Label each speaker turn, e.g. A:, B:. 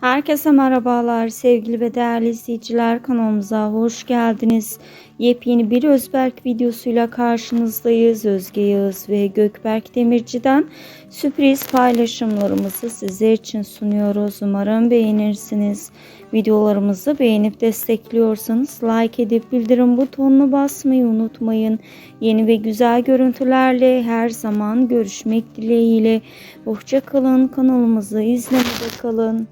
A: Herkese merhabalar sevgili ve değerli izleyiciler kanalımıza hoş geldiniz. Yepyeni bir Özberk videosuyla karşınızdayız. Özge Yağız ve Gökberk Demirci'den sürpriz paylaşımlarımızı sizler için sunuyoruz. Umarım beğenirsiniz. Videolarımızı beğenip destekliyorsanız like edip bildirim butonuna basmayı unutmayın. Yeni ve güzel görüntülerle her zaman görüşmek dileğiyle. hoşçakalın kanalımızı izlemede kalın.